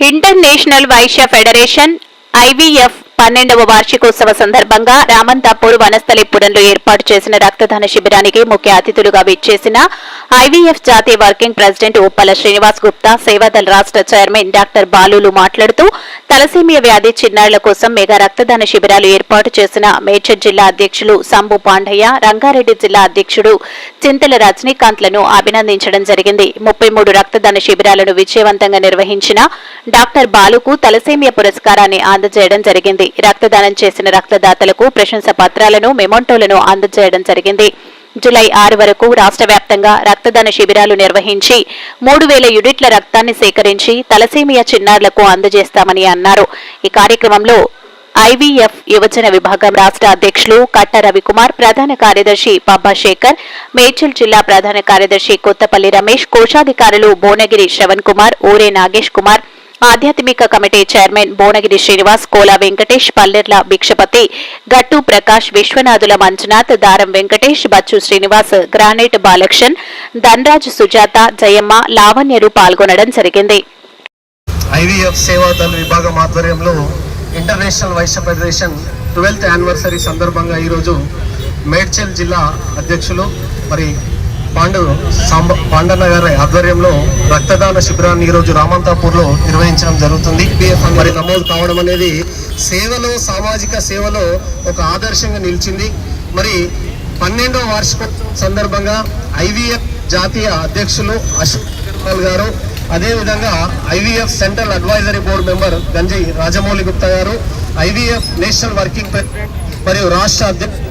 International Vaishya federation IVF పన్నెండవ వార్షికోత్సవ సందర్భంగా రామంతాపూర్ వనస్థలిపురంలో ఏర్పాటు చేసిన రక్తదాన శిబిరానికి ముఖ్య అతిథులుగా విచ్చేసిన ఐవీఎఫ్ జాతీయ వర్కింగ్ ప్రెసిడెంట్ ఉప్పల శ్రీనివాస్ గుప్తా సేవాదల్ రాష్ట్ర చైర్మన్ డాక్టర్ బాలులు మాట్లాడుతూ తలసీమియా వ్యాధి చిన్నారుల కోసం మెగా రక్తదాన శిబిరాలు ఏర్పాటు చేసిన మేడ్చల్ జిల్లా అధ్యక్షులు సంబు పాండయ్య రంగారెడ్డి జిల్లా అధ్యక్షుడు చింతల రజనీకాంత్లను అభినందించడం జరిగింది. ముప్పై మూడు రక్తదాన శిబిరాలను విజయవంతంగా నిర్వహించిన డాక్టర్ బాలుకు తలసేమియా పురస్కారాన్ని అందజేయడం జరిగింది. రక్తదానం చేసిన రక్తదాతలకు ప్రశంస పత్రాలను మెమోంటోలను అందజేయడం జరిగింది. జులై ఆరు వరకు రాష్ట్ర వ్యాప్తంగా రక్తదాన శిబిరాలు నిర్వహించి మూడు వేల యూనిట్ల రక్తాన్ని సేకరించి తలసేమియా చిన్నారులకు అందజేస్తామని అన్నారు. ఈ కార్యక్రమంలో ఐవీఎఫ్ యువజన విభాగం రాష్ట్ర అధ్యక్షులు కట్ట రవికుమార్ ప్రధాన కార్యదర్శి పబ్బా శేఖర్ మేడ్చల్ జిల్లా ప్రధాన కార్యదర్శి కొత్తపల్లి రమేష్ కోశాధికారులు భువనగిరి శ్రవణ్ కుమార్ ఊరే నాగేష్ కుమార్ ఆధ్యాత్మిక committee chairman Bhuvanagiri Srinivas Kola Venkatesh Pallerla Bhikshapati Gattu Prakash Vishwanathula Manjunath Daram Venkatesh Bachu Srinivas granite Balakshan Dhanraj Sujatha Jayamma లావణ్యలు పాల్గొనడం జరిగింది. ఐవీఎఫ్ సేవాదళ విభాగం ఆధ్వర్యంలో international Vaishya federation twelfth anniversary సందర్భంగా ఈరోజు మేడ్చల్ జిల్లా అధ్యక్షులు మరి పాండు సాంబ పాండన్న గారి ఆధ్వర్యంలో రక్తదాన శిబిరాన్ని ఈరోజు రామంతాపూర్లో నిర్వహించడం జరుగుతుంది. మరి నమోదు కావడం అనేది సేవలో సామాజిక సేవలో ఒక ఆదర్శంగా నిలిచింది. మరి పన్నెండవ వార్షికోత్సవం సందర్భంగా ఐవీఎఫ్ జాతీయ అధ్యక్షులు అశోక్ అగర్వాల్ గారు అదేవిధంగా IVF central advisory board member Ganji Rajamouli Gupta గారు ఐవీఎఫ్ నేషనల్ వర్కింగ్ ప్రెసిడెంట్ మరియు రాష్ట్ర అధ్యక్షులు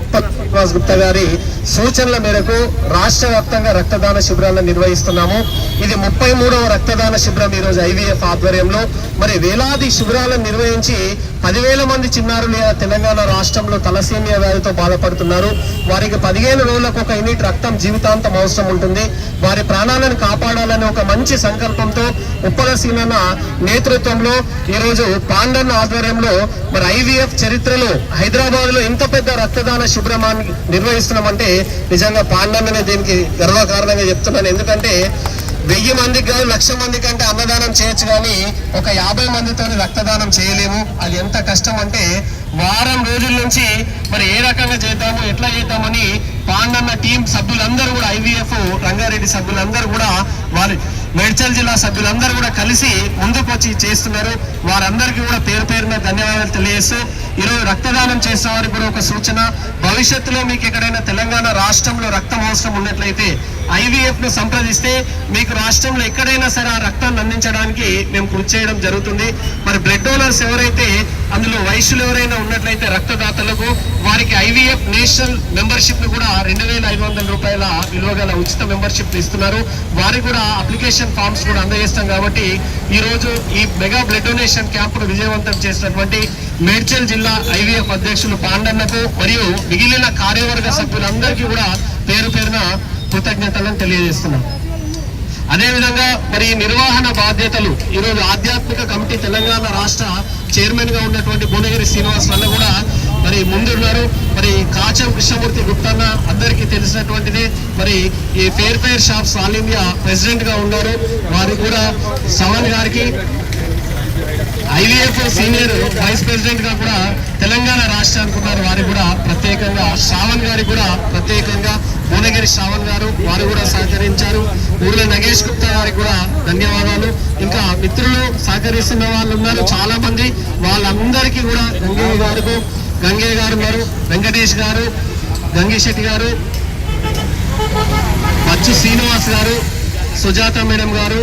శ్రీనివాస్ గుప్తా గారి సూచనల మేరకు రాష్ట్ర వ్యాప్తంగా రక్తదాన శిబిరాలను నిర్వహిస్తున్నాము. ఇది ముప్పై మూడవ రక్తదాన శిబిరం ఈ రోజు ఐవీఎఫ్ ఆధ్వర్యంలో. మరి వేలాది శిబిరాలను నిర్వహించి పదివేల మంది చిన్నారులు తెలంగాణ రాష్ట్రంలో తలసేమియా వ్యాధితో బాధపడుతున్నారు. వారికి పదిహేను రోజులకు ఒక యూనిట్ రక్తం జీవితాంతం అవసరం ఉంటుంది. వారి ప్రాణాలను కాపాడాలని ఒక మంచి సంకల్పంతో ఉప్పల సీనన్న నేతృత్వంలో ఈరోజు పాండన్న ఆధ్వర్యంలో మరి ఐవీఎఫ్ చరిత్రలో హైదరాబాద్లో ఇంత పెద్ద రక్తదాన శిబిరమాన్ని నిర్వహిస్తున్నామంటే నిజంగా పాండన్ననే దీనికి గర్వకారణంగా చెప్తున్నాను. ఎందుకంటే వెయ్యి మందికి కానీ లక్ష మంది కంటే అన్నదానం చేయొచ్చు కానీ ఒక యాభై మందితో రక్తదానం చేయలేము. అది ఎంత కష్టం అంటే వారం రోజుల నుంచి మరి ఏ రకంగా చేద్దాము ఎట్లా చేద్దామని పాండన్న టీం సభ్యులందరూ కూడా ఐవీఎఫ్ రంగారెడ్డి సభ్యులందరూ కూడా వారి మేడ్చల్ జిల్లా సభ్యులందరూ కూడా కలిసి ముందుకు వచ్చి చేస్తున్నారు. వారందరికీ కూడా పేరు పేరున ధన్యవాదాలు తెలియజేస్తూ ఈరోజు రక్తదానం చేసే వారికి కూడా ఒక సూచన. భవిష్యత్తులో మీకు ఎక్కడైనా తెలంగాణ రాష్ట్రంలో రక్తం అవసరం ఉన్నట్లయితే ఐవీఎఫ్ను సంప్రదిస్తే మీకు రాష్ట్రంలో ఎక్కడైనా సరే ఆ రక్తాన్ని అందించడానికి మేము కృషి చేయడం జరుగుతుంది. మరి బ్లడ్ డోనర్స్ ఎవరైతే అందులో వయసులు ఎవరైనా ఉన్నట్లయితే రక్తదాతలకు వారికి ఐవీఎఫ్ నేషనల్ మెంబర్షిప్ను కూడా రెండు వేల ఐదు వందల రూపాయల విలువ ఉచిత మెంబర్షిప్ ఇస్తున్నారు. వారికి కూడా అప్లికేషన్ ఫామ్స్ కూడా అందజేస్తాం కాబట్టి ఈ రోజు ఈ మెగా బ్లడ్ డొనేషన్ క్యాంపును విజయవంతం చేసినటువంటి మేడ్చల్ జిల్లా ఐవీఎఫ్ అధ్యక్షులు పాండన్నకు మరియు మిగిలిన కార్యవర్గ సభ్యులందరికీ కూడా పేరు పేరున కృతజ్ఞతలను తెలియజేస్తున్నాం. అదేవిధంగా మరి ఈ నిర్వహణ బాధ్యతలు ఈరోజు ఆధ్యాత్మిక కమిటీ తెలంగాణ రాష్ట్ర చైర్మన్గా ఉన్నటువంటి భువనగిరి శ్రీనివాస్ వల్ల మరి ముందున్నారు. మరి కాచం కృష్ణమూర్తి గుప్తన్న అందరికీ తెలిసినటువంటిది. మరి ఈ fair fair shops all India ప్రెసిడెంట్గా ఉన్నారు. వారు కూడా సవాన్ గారికి ఐవీఎఫ్ సీనియర్ వైస్ ప్రెసిడెంట్గా కూడా తెలంగాణ రాష్ట్రానికి ఉన్నారు వారికి కూడా ప్రత్యేకంగా శ్రావణ్ గారికి కూడా ప్రత్యేకంగా భువనగిరి శ్రావణ్ గారు వారు కూడా సహకరించారు. ఊర్ల నగేష్ గుప్తా వారికి కూడా ధన్యవాదాలు. ఇంకా మిత్రులు సహకరిస్తున్న వాళ్ళు ఉన్నారు. చాలా మంది. వాళ్ళందరికీ కూడా ధన్యవాదాలు. గారు గారు ఉన్నారు వెంకటేష్ గారు గంగీశెట్టి గారు బచ్చు శ్రీనివాస్ గారు సుజాత మేడం గారు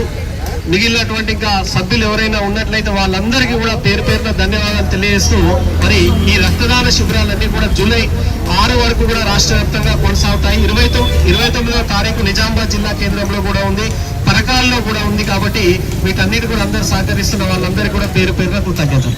మిగిలినటువంటి ఇంకా సభ్యులు ఎవరైనా ఉన్నట్లయితే వాళ్ళందరికీ కూడా పేరు పేరున ధన్యవాదాలు తెలియజేస్తూ మరి ఈ రక్తదాన శిబిరాలన్నీ కూడా జూలై ఆరు వరకు కూడా రాష్ట్ర వ్యాప్తంగా కొనసాగుతాయి. ఇరవై ఇరవై తొమ్మిదవ తారీఖు నిజామాబాద్ జిల్లా కేంద్రంలో కూడా ఉంది పరకాల్లో కూడా ఉంది కాబట్టి వీటన్నిటి కూడా అందరూ సహకరిస్తున్న వాళ్ళందరికీ కూడా పేరు పేరున కృతజ్ఞతలు.